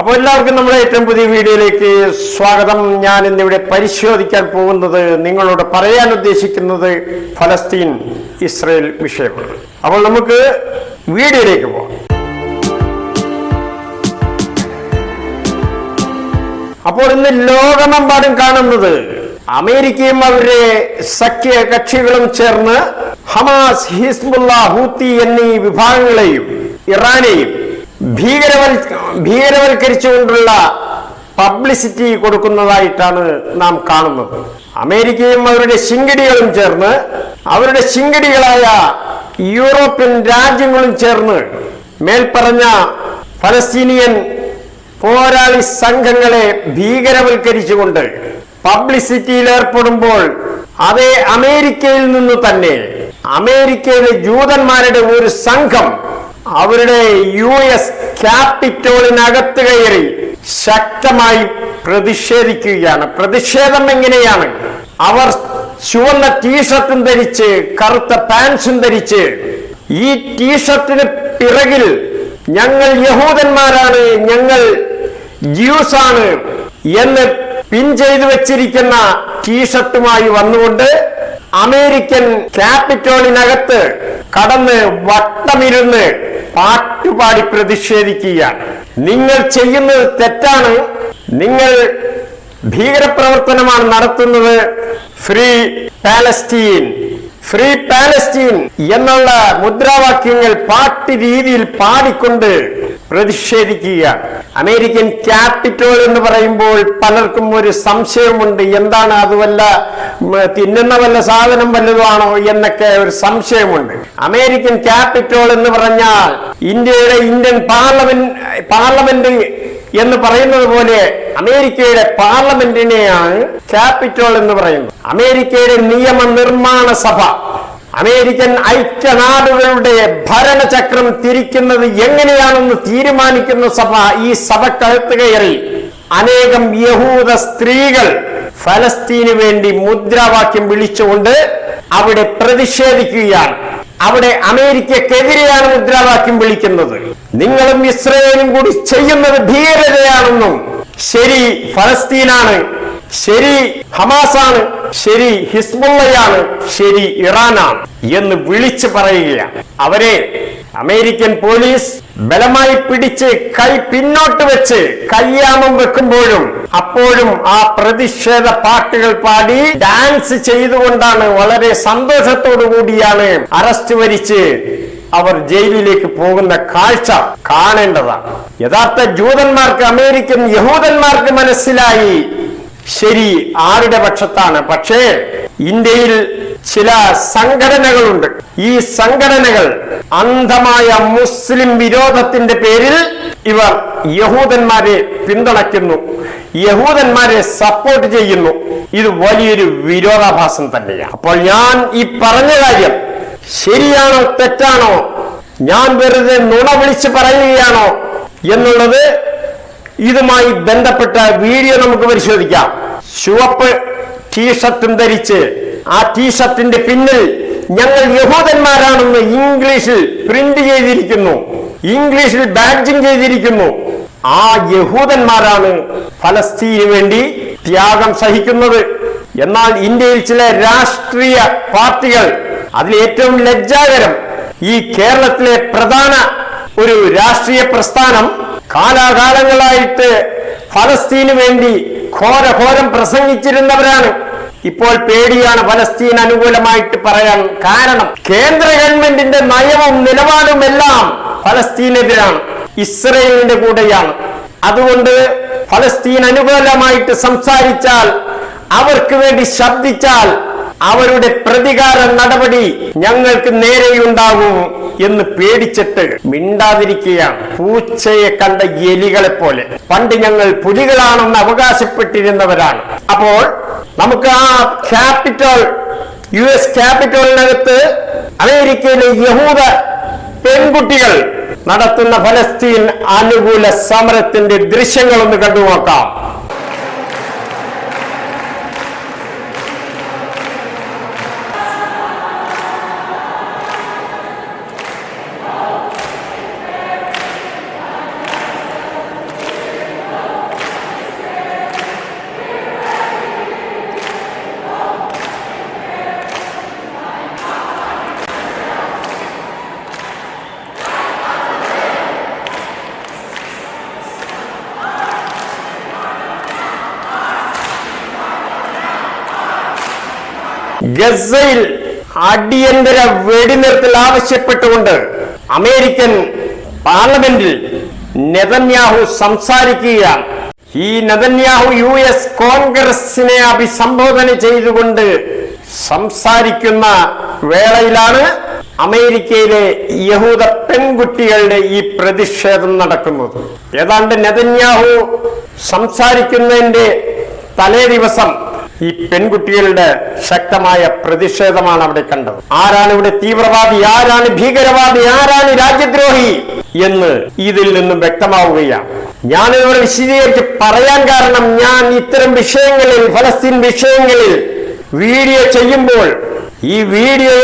അപ്പോൾ എല്ലാവർക്കും നമ്മുടെ ഏറ്റവും പുതിയ വീഡിയോയിലേക്ക് സ്വാഗതം. ഞാൻ ഇന്നിവിടെ പരിശോധിക്കാൻ പോകുന്നത് നിങ്ങളോട് പറയാൻ ഉദ്ദേശിക്കുന്നത് ഫലസ്തീൻ ഇസ്രയേൽ വിഷയമാണ്. അപ്പോൾ നമുക്ക് വീഡിയോയിലേക്ക് പോകാം അപ്പോൾ ഇന്ന് ലോകമെമ്പാടും കാണുന്നത് അമേരിക്കയും അവരുടെ സഖ്യ കക്ഷികളും ചേർന്ന് ഹമാസ് ഹിസ്ബുള്ള ഹൂത്തി എന്നീ വിഭാഗങ്ങളെയും ഇറാനെയും ഭീകരവൽ ഭീകരവൽക്കരിച്ചുകൊണ്ടുള്ള പബ്ലിസിറ്റി കൊടുക്കുന്നതായിട്ടാണ് നാം കാണുന്നത്. അമേരിക്കയും അവരുടെ ശിങ്കടികളും ചേർന്ന് അവരുടെ ശിങ്കടികളായ യൂറോപ്യൻ രാജ്യങ്ങളും ചേർന്ന് മേൽപ്പറഞ്ഞ ഫലസ്തീനിയൻ പോരാളി സംഘങ്ങളെ ഭീകരവൽക്കരിച്ചുകൊണ്ട് പബ്ലിസിറ്റിയിൽ ഏർപ്പെടുമ്പോൾ അതേ അമേരിക്കയിൽ നിന്ന് തന്നെ അമേരിക്കയിലെ ജൂതന്മാരുടെ ഒരു സംഘം അവരുടെ യു എസ് ക്യാപിറ്റോളിനകത്ത് കയറി ശക്തമായി പ്രതിഷേധിക്കുകയാണ്. പ്രതിഷേധം എങ്ങനെയാണ്? അവർ ചുവന്ന ടീഷർട്ടും ധരിച്ച് കറുത്ത പാൻസും ധരിച്ച് ഈ ടീഷർട്ടിന് പിറകിൽ ഞങ്ങൾ യഹൂദന്മാരാണ് ഞങ്ങൾ ജ്യൂസ് ആണ് എന്ന് പിൻ ചെയ്തു വെച്ചിരിക്കുന്ന ടീഷർട്ടുമായി വന്നുകൊണ്ട് അമേരിക്കൻ ക്യാപിറ്റോളിനകത്ത് കടന്ന് വട്ടമിരുന്ന് പാട്ടുപാടി പ്രതിഷേധിക്കുകയാണ്. നിങ്ങൾ ചെയ്യുന്നത് തെറ്റാണ്. നിങ്ങൾ ഭീകരപ്രവർത്തനമാണ് നടത്തുന്നത്. Free Palestine. ഫ്രീ പാലസ്റ്റീൻ എന്നുള്ള മുദ്രാവാക്യങ്ങൾ പാട്ട് രീതിയിൽ പാടിക്കൊണ്ട് പ്രതിഷേധിക്കുകയാണ് അമേരിക്കൻ ക്യാപിറ്റോൾ എന്ന് പറയുമ്പോൾ പലർക്കും ഒരു സംശയമുണ്ട്. എന്താണ് അത് വല്ല തിന്നുന്ന വല്ല സാധനം വല്ലതുമാണോ എന്നൊക്കെ ഒരു സംശയമുണ്ട്. അമേരിക്കൻ ക്യാപിറ്റോൾ എന്ന് പറഞ്ഞാൽ ഇന്ത്യയുടെ ഇന്ത്യൻ പാർലമെന്റ് പാർലമെന്റ് എന്ന് പറയുന്നത് പോലെ അമേരിക്കയുടെ പാർലമെന്റിനെയാണ് ക്യാപിറ്റോൾ എന്ന് പറയുന്നത്. അമേരിക്കയുടെ നിയമ നിർമ്മാണ സഭ അമേരിക്കൻ ഐക്യനാടുകളുടെ ഭരണചക്രം തിരിക്കുന്നത് എങ്ങനെയാണെന്ന് തീരുമാനിക്കുന്ന സഭ ഈ സഭക്കകത്ത് കയറി. അനേകം യഹൂദ സ്ത്രീകൾ ഫലസ്തീന് വേണ്ടി മുദ്രാവാക്യം വിളിച്ചുകൊണ്ട് അവിടെ പ്രതിഷേധിക്കുകയാണ്. അവിടെ അമേരിക്കക്കെതിരെയാണ് മുദ്രാവാക്യം വിളിക്കുന്നത്. നിങ്ങളും ഇസ്രയേലും കൂടി ചെയ്യുന്നത് ഭീകരതയാണെന്നും ശരി ഫലസ്തീനാണ് ശരി ഹമാസാണ് ശരി ഹിസ്ബുള്ളയാണ് ശരി ഇറാനാണ് എന്ന് വിളിച്ചു പറയുകയാണ്. അവരെ അമേരിക്കൻ പോലീസ് ബലമായി പിടിച്ച് കൈ പിന്നോട്ട് വെച്ച് കയ്യാമം വെക്കുമ്പോഴും അപ്പോഴും ആ പ്രതിഷേധ പാട്ടുകൾ പാടി ഡാൻസ് ചെയ്തുകൊണ്ടാണ് വളരെ സന്തോഷത്തോടു കൂടിയാണ് അറസ്റ്റ് വരിച്ച് അവർ ജയിലിലേക്ക് പോകുന്ന കാഴ്ച കാണേണ്ടതാണ്. യഥാർത്ഥ ജൂതന്മാർക്ക് അമേരിക്കൻ യഹൂദന്മാർക്ക് മനസ്സിലായി. ശരി ആരുടെ പക്ഷത്താണ്? പക്ഷേ ഇന്ത്യയിൽ ചില സംഘടനകളുണ്ട്. ഈ സംഘടനകൾ അന്ധമായ മുസ്ലിം വിരോധത്തിന്റെ പേരിൽ ഇവർ യഹൂദന്മാരെ പിന്തുണയ്ക്കുന്നു. യഹൂദന്മാരെ സപ്പോർട്ട് ചെയ്യുന്നു. ഇത് വലിയൊരു വിരോധാഭാസം തന്നെയാണ്. അപ്പോൾ ഞാൻ ഈ പറഞ്ഞ കാര്യം ശരിയാണോ തെറ്റാണോ? ഞാൻ വെറുതെ നുണ വിളിച്ച് പറയുകയാണോ? എന്നുള്ളത് ഇതുമായി ബന്ധപ്പെട്ട വീഡിയോ നമുക്ക് പരിശോധിക്കാം. ചുവപ്പ് ടീഷർട്ടും ധരിച്ച് ആ ടീഷർട്ടിന്റെ പിന്നിൽ ഞങ്ങൾ യഹൂദന്മാരാണെന്ന് ഇംഗ്ലീഷിൽ പ്രിന്റ് ചെയ്തിരിക്കുന്നു. ഇംഗ്ലീഷിൽ ബാഡ്ജിങ് ചെയ്തിരിക്കുന്നു. ആ യഹൂദന്മാരാണ് ഫലസ്തീന് വേണ്ടി ത്യാഗം സഹിക്കുന്നത്. എന്നാൽ ഇന്ത്യയിൽ ചില രാഷ്ട്രീയ പാർട്ടികൾ അതിൽ ഏറ്റവും ലജ്ജാകരം ഈ കേരളത്തിലെ പ്രധാന ഒരു രാഷ്ട്രീയ പ്രസ്ഥാനം കാലാകാലങ്ങളായിട്ട് ഫലസ്തീന് വേണ്ടി ഘോരഘോരം പ്രസംഗിച്ചിരുന്നവരാണ്. ഇപ്പോൾ പേടിയാണ് ഫലസ്തീൻ അനുകൂലമായിട്ട് പറയാൻ കാരണം. കേന്ദ്ര ഗവൺമെന്റിന്റെ നയവും നിലപാടും എല്ലാം ഫലസ്തീനെതിരാണ്. ഇസ്രയേലിന്റെ കൂടെയാണ്. അതുകൊണ്ട് ഫലസ്തീൻ അനുകൂലമായിട്ട് സംസാരിച്ചാൽ അവർക്ക് വേണ്ടി ശബ്ദിച്ചാൽ അവരുടെ പ്രതികാര നടപടി ഞങ്ങൾക്ക് നേരെയുണ്ടാകും എന്ന് പേടിച്ചിട്ട് മിണ്ടാതിരിക്കുകയാണ്. പൂച്ചയെ കണ്ട എലികളെ പോലെ പണ്ട് ഞങ്ങൾ പുലികളാണെന്ന് അവകാശപ്പെട്ടിരുന്നവരാണ്. അപ്പോൾ നമുക്ക് ആ ക്യാപിറ്റൽ യു എസ് ക്യാപിറ്റലിനകത്ത് അമേരിക്കയിലെ യഹൂദ പെൺകുട്ടികൾ നടത്തുന്ന ഫലസ്തീൻ അനുകൂല സമരത്തിന്റെ ദൃശ്യങ്ങളൊന്ന് കണ്ടു ഗസയിൽ അടിയന്തര വെടിനിർത്തൽ ആവശ്യപ്പെട്ടുകൊണ്ട് അമേരിക്കൻ പാർലമെന്റിൽ നെതന്യാഹു സംസാരിക്കുകയാണ്. ഈ നെതന്യാഹു യു എസ് കോൺഗ്രസിനെ അഭിസംബോധന ചെയ്തുകൊണ്ട് സംസാരിക്കുന്ന വേളയിലാണ് അമേരിക്കയിലെ യഹൂദ പെൺകുട്ടികളുടെ ഈ പ്രതിഷേധം നടക്കുന്നത്. ഏതാണ്ട് നെതന്യാഹു സംസാരിക്കുന്നതിന്റെ തലേ ദിവസം ഈ പെൺകുട്ടികളുടെ ശക്തമായ പ്രതിഷേധമാണ് അവിടെ കണ്ടത്. ആരാണ് ഇവിടെ തീവ്രവാദി? ആരാണ് ഭീകരവാദി? ആരാണ് രാജ്യദ്രോഹി? എന്ന് ഇതിൽ നിന്നും വ്യക്തമാവുകയാണ്. ഞാനിവിടെ വിശദീകരിച്ച് പറയാൻ കാരണം ഞാൻ ഇത്തരം വിഷയങ്ങളിൽ ഫലസ്തീൻ വിഷയങ്ങളിൽ വീഡിയോ ചെയ്യുമ്പോൾ ഈ വീഡിയോ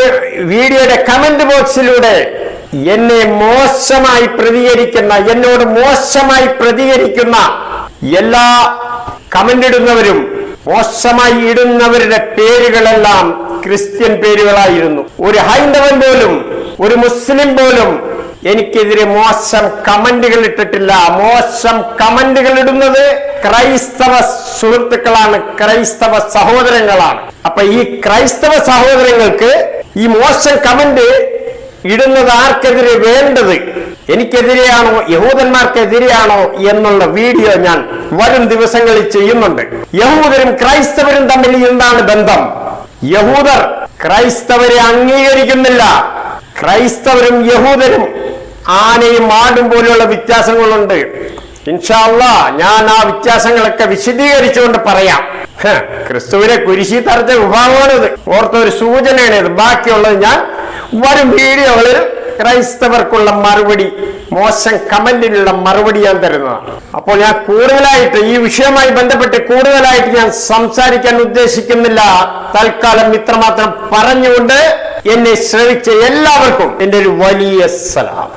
വീഡിയോയുടെ കമന്റ് ബോക്സിലൂടെ എന്നെ മോശമായി പ്രതികരിക്കുന്ന എന്നോട് മോശമായി പ്രതികരിക്കുന്ന എല്ലാ കമന്റ് ഇടുന്നവരും മോശമായി ഇടുന്നവരുടെ പേരുകളെല്ലാം ക്രിസ്ത്യൻ പേരുകളായിരുന്നു. ഒരു ഹൈന്ദവൻ പോലും ഒരു മുസ്ലിം പോലും എനിക്കെതിരെ മോശം കമന്റുകൾ ഇട്ടിട്ടില്ല. മോശം കമന്റുകൾ ഇടുന്നത് ക്രൈസ്തവ സുഹൃത്തുക്കളാണ് ക്രൈസ്തവ സഹോദരങ്ങളാണ്. അപ്പൊ ഈ ക്രൈസ്തവ സഹോദരങ്ങൾക്ക് ഈ മോശം കമന്റ് ഇടുന്നത് ആർക്കെതിരെ വേണ്ടത്? എനിക്കെതിരെയാണോ? യഹൂദന്മാർക്കെതിരെയാണോ? എന്നുള്ള വീഡിയോ ഞാൻ വരും ദിവസങ്ങളിൽ ചെയ്യുന്നുണ്ട്. യഹൂദരും ക്രൈസ്തവരും തമ്മിൽ എന്താണ് ബന്ധം? യഹൂദർ ക്രൈസ്തവരെ അംഗീകരിക്കുന്നില്ല. ക്രൈസ്തവരും യഹൂദരും ആനയും ആടും പോലെയുള്ള വ്യത്യാസങ്ങളുണ്ട്. ഇൻഷാല്ല ഞാൻ ആ വ്യത്യാസങ്ങളൊക്കെ വിശദീകരിച്ചുകൊണ്ട് പറയാം. ക്രിസ്തുവിനെ കുരിശി തറച്ച വിഭാഗമാണിത്. ഓർത്ത ഒരു സൂചനയാണ് ഇത് ബാക്കിയുള്ളത് ഞാൻ വരും വീഡിയോകളിൽ ക്രൈസ്തവർക്കുള്ള മറുപടി മോശം കമന്റിനുള്ള മറുപടി ഞാൻ തരുന്നതാണ്. അപ്പോൾ ഞാൻ കൂടുതലായിട്ട് ഈ വിഷയവുമായി ബന്ധപ്പെട്ട് കൂടുതലായിട്ട് ഞാൻ സംസാരിക്കാൻ ഉദ്ദേശിക്കുന്നില്ല. തൽക്കാലം ഇത്രമാത്രം പറഞ്ഞുകൊണ്ട് എന്നെ ശ്രവിച്ച എല്ലാവർക്കും എന്റെ ഒരു വലിയ സലാം.